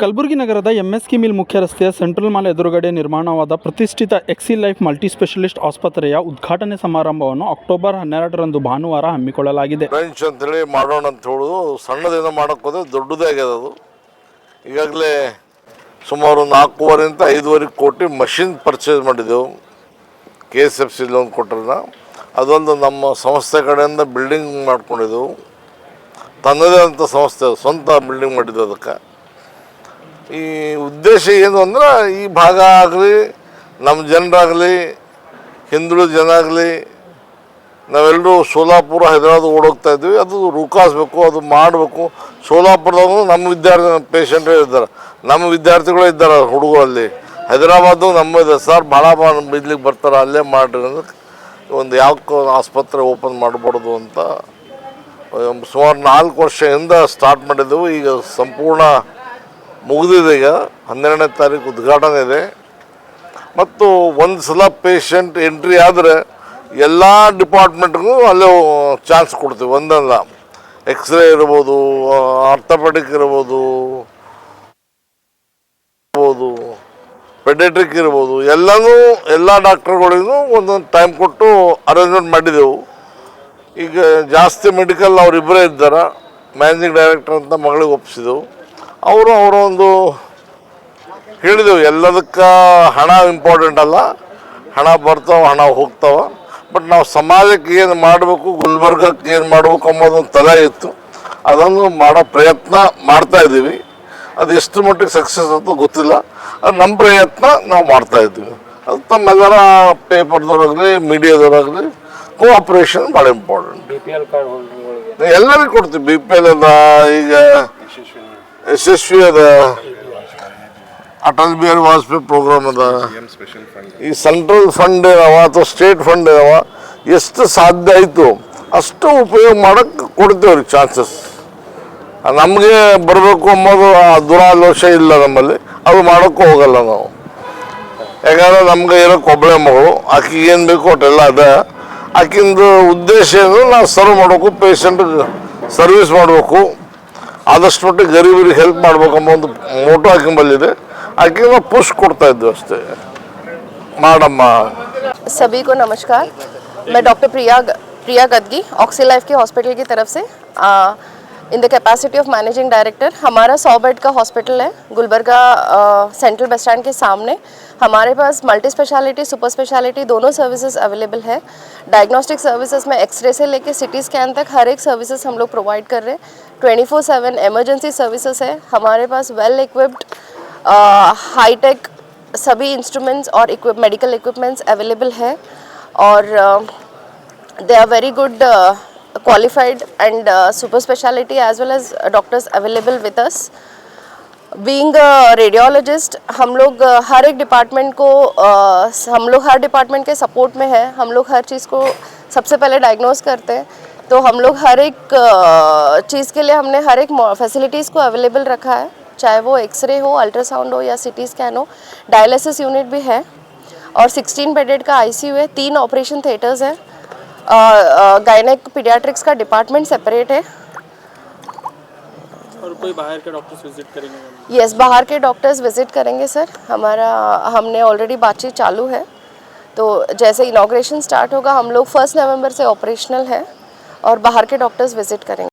ಕಲಬುರಗಿ ನಗರದ ಎಂಎಸ್ಕಿ ಮಿಲ್ ಮುಖ್ಯ ರಸ್ತೆಯ ಸೆಂಟ್ರಲ್ ಮಾಲ್ ಎದುರುಗಡೆ ನಿರ್ಮಾಣವಾದ ಪ್ರತಿಷ್ಠಿತ ಎಕ್ಸಿ ಲೈಫ್ ಮಲ್ಟಿ ಸ್ಪೆಷಲಿಸ್ಟ್ ಆಸ್ಪತ್ರೆಯ ಉದ್ಘಾಟನೆ ಸಮಾರಂಭವನ್ನು ಅಕ್ಟೋಬರ್ ಹನ್ನೆರಡರಂದು ಭಾನುವಾರ ಹಮ್ಮಿಕೊಳ್ಳಲಾಗಿದೆ. ಬ್ರಾಂಚ್ ಅಂತೇಳಿ ಮಾಡೋಣ ಅಂತ ಹೇಳೋದು. ಸಣ್ಣದಿಂದ ಮಾಡೋಕ್ಕೆ ಹೋದ್ರೆ ದೊಡ್ಡದೇ ಆಗ್ಯದ ಅದು. ಈಗಾಗಲೇ ಸುಮಾರು ನಾಲ್ಕೂವರೆಯಿಂದ ಐದೂವರೆ ಕೋಟಿ ಮಷಿನ್ ಪರ್ಚೇಸ್ ಮಾಡಿದ್ದೆವು. K S F C loan ಕೊಟ್ಟರನ್ನ. ಅದೊಂದು ನಮ್ಮ ಸಂಸ್ಥೆ ಕಡೆಯಿಂದ ಬಿಲ್ಡಿಂಗ್ ಮಾಡ್ಕೊಂಡಿದ್ದೆವು. ತನ್ನದೇ ಆದಂಥ ಸಂಸ್ಥೆ ಸ್ವಂತ ಬಿಲ್ಡಿಂಗ್ ಮಾಡಿದ್ದು ಅದಕ್ಕೆ. ಈ ಉದ್ದೇಶ ಏನು ಅಂದ್ರೆ ಈ ಭಾಗ ಆಗಲಿ, ನಮ್ಮ ಜನರಾಗಲಿ, ಹಿಂದುಳಿದ ಜನ ಆಗಲಿ, ನಾವೆಲ್ಲರೂ ಸೋಲಾಪುರ ಹೈದರಾಬಾದ್ ಓಡೋಗ್ತಾ ಇದ್ವಿ. ಅದು ರೂಕಾಸ್ಬೇಕು, ಅದು ಮಾಡಬೇಕು. ಸೋಲಾಪುರದಾಗ ನಮ್ಮ ವಿದ್ಯಾರ್ಥಿ ಪೇಷಂಟೇ ಇದ್ದಾರೆ. ನಮ್ಮ ವಿದ್ಯಾರ್ಥಿಗಳು ಇದ್ದಾರೆ ಹುಡುಗರಲ್ಲಿ. ಹೈದರಾಬಾದು ನಮ್ಮದು ಸರ್, ಭಾಳ ಇಲ್ಲಿಗೆ ಬರ್ತಾರೆ, ಅಲ್ಲೇ ಮಾಡಿರಿ ಅಂದ್ರೆ ಒಂದು ಯಾವ ಆಸ್ಪತ್ರೆ ಓಪನ್ ಮಾಡಬಾರ್ದು ಅಂತ ಸುಮಾರು ನಾಲ್ಕು ವರ್ಷದಿಂದ ಸ್ಟಾರ್ಟ್ ಮಾಡಿದ್ದೆವು. ಈಗ ಸಂಪೂರ್ಣ ಮುಗಿದಿದೆ ಈಗ ಹನ್ನೆರಡನೇ ತಾರೀಕು ಉದ್ಘಾಟನೆ ಇದೆ. ಮತ್ತು ಒಂದು ಸಲ ಪೇಷಂಟ್ ಎಂಟ್ರಿ ಆದರೆ ಎಲ್ಲ ಡಿಪಾರ್ಟ್ಮೆಂಟ್ಗೂ ಅಲ್ಲೇ ಚಾನ್ಸ್ ಕೊಡ್ತೀವಿ. ಒಂದಲ್ಲ. ಎಕ್ಸ್ರೇ ಇರ್ಬೋದು ಆರ್ಥೋಪೆಟಿಕ್ ಇರ್ಬೋದು ಇರ್ಬೋದು ಪೆಡೆಟ್ರಿಕ್ ಇರ್ಬೋದು. ಎಲ್ಲನೂ, ಎಲ್ಲ ಡಾಕ್ಟರ್ಗಳಿಗೂ ಒಂದೊಂದು ಟೈಮ್ ಕೊಟ್ಟು ಅರೇಂಜ್ಮೆಂಟ್ ಮಾಡಿದೆವು. ಈಗ ಜಾಸ್ತಿ ಮೆಡಿಕಲ್ ಅವರಿಬ್ಬರೇ ಇದ್ದಾರೆ? ಮ್ಯಾನೇಜಿಂಗ್ ಡೈರೆಕ್ಟರ್ ಅಂತ ಮಗಳಿಗೆ ಒಪ್ಪಿಸಿದೆವು. ಅವರು ಅವರ ಒಂದು ಹೇಳಿದೆವು ಎಲ್ಲದಕ್ಕೆ ಹಣ ಇಂಪಾರ್ಟೆಂಟ್ ಅಲ್ಲ ಹಣ ಬರ್ತಾವ ಹಣ ಹೋಗ್ತಾವ ಬಟ್ ನಾವು ಸಮಾಜಕ್ಕೆ ಏನು ಮಾಡಬೇಕು ಗುಲ್ಬರ್ಗಕ್ಕೆ ಏನು ಮಾಡಬೇಕು ಅನ್ನೋದೊಂದು ತಲೆ ಇತ್ತು. ಅದನ್ನು ಮಾಡೋ ಪ್ರಯತ್ನ ಮಾಡ್ತಾ ಇದ್ದೀವಿ. ಅದು ಎಷ್ಟು ಮಟ್ಟಿಗೆ ಸಕ್ಸಸ್ ಅಂತ ಗೊತ್ತಿಲ್ಲ. ಅದು ನಮ್ಮ ಪ್ರಯತ್ನ ನಾವು ಮಾಡ್ತಾ ಇದ್ದೀವಿ. ಅದು ತಮ್ಮೆಲ್ಲರ ಪೇಪರ್ದವ್ರಾಗಲಿ ಮೀಡಿಯಾದವ್ರಾಗಲಿ ಕೋಆಪ್ರೇಷನ್ ಭಾಳ important B P L card ಹೋಲ್ಡರ್ಗಳಿಗೆ ಎಲ್ಲರಿಗೂ ಕೊಡ್ತೀವಿ. ಬಿ ಪಿ ಎಲ್ ಎಲ್ಲ ಈಗ ಯಶಸ್ವಿ ಅದ. ಅಟಲ್ ಬಿಹಾರಿ ವಾಜಪೇಯಿ ಪ್ರೋಗ್ರಾಮ್ ಅದ. ಈ ಸೆಂಟ್ರಲ್ ಫಂಡ್ ಇದಾವ ಅಥವಾ ಸ್ಟೇಟ್ ಫಂಡ್ ಇದಾವ ಎಷ್ಟು ಸಾಧ್ಯ ಆಯಿತು ಅಷ್ಟು ಉಪಯೋಗ ಮಾಡಕ್ಕೆ ಕೊಡ್ತೇವ್ರಿ ಚಾನ್ಸಸ್ ನಮಗೆ ಬರಬೇಕು ಅನ್ನೋದು ಆ ದುರಾಲೋಚ ಇಲ್ಲ ನಮ್ಮಲ್ಲಿ ಅದು ಮಾಡೋಕ್ಕೂ ಹೋಗಲ್ಲ ನಾವು. ಯಾಕಂದ್ರೆ ನಮ್ಗೆ ಇರೋ ಕೊಬ್ಬಳೆ ಮಗಳು ಆಕೆಗೆ ಏನು ಬೇಕು ಒಟ್ಟೆಲ್ಲ ಅದ. ಆಕಿಂದು ಉದ್ದೇಶ ಏನು ನಾವು ಸರ್ವ್ ಮಾಡಬೇಕು ಪೇಷಂಟ್ ಸರ್ವಿಸ್ ಮಾಡಬೇಕು. ಆದಷ್ಟು ಮಟ್ಟಿಗೆ ಗರೀಬರಿಗೆ ಹೆಲ್ಪ್ ಮಾಡ್ಬೇಕು ಅನ್ನೋ ಒಂದು ಮೋಟೋ ಆಕಿಂಬಲ್ಲಿದೆ ಆಕೆಗೆ ನಾವು ಪುಷ್ ಕೊಡ್ತಾ ಇದ್ವಿ ಅಷ್ಟೇ ಮಾಡಮ್ಮ सभी को नमस्कार मैं doctor Priya Priya Gadgi Oxy Life के हॉस्पिटल की तरफ से in the capacity of managing director हमारा सौ बेड का हॉस्पिटल है, गुलबर्गा सेंट्रल बस स्टैंड के सामने। हमारे पास मल्टी स्पेशलिटी सुपर स्पेशलिटी दोनों सर्विसेज़ अवेलेबल है। डायग्नोस्टिक सर्विसेज़ में एक्सरे से लेके सिटी स्कैन तक हर एक सर्विसेज़ हम लोग प्रोवाइड कर रहे हैं। Twenty four seven emergency services है। हमारे पास वेल इक्विप्ड हाईटेक सभी इंस्ट्रूमेंट्स और मेडिकल इक्विपमेंट्स अवेलेबल है। और they are very good qualified and uh, super speciality as well as uh, doctors available with us. Being radiologist हम लोग uh, हर एक डिपार्टमेंट को uh, हम लोग हर डिपार्टमेंट के सपोर्ट में है। हम लोग हर चीज़ को सबसे पहले डायग्नोस करते हैं। तो हम लोग हर एक चीज़ के लिए हमने हर एक फैसिलिटीज़ को अवेलेबल रखा है। चाहे वो एक्सरे हो अल्ट्रासाउंड हो या सीटी स्कैन हो डायलिसिस यूनिट भी है। और 16 बेडेड का आईसीयू है। तीन ऑपरेशन थिएटर्स हैं। गायनेक पीडियाट्रिक्स का डिपार्टमेंट सेपरेट है। और कोई बाहर के डॉक्टर्स विज़िट करेंगे? यस yes, बाहर के डॉक्टर्स विज़िट करेंगे सर हमारा हमने ऑलरेडी बातचीत चालू है। तो जैसे इनाग्रेशन स्टार्ट होगा हम लोग फ़र्स्ट नवंबर से ऑपरेशनल है और बाहर के डॉक्टर्स विज़िट करेंगे।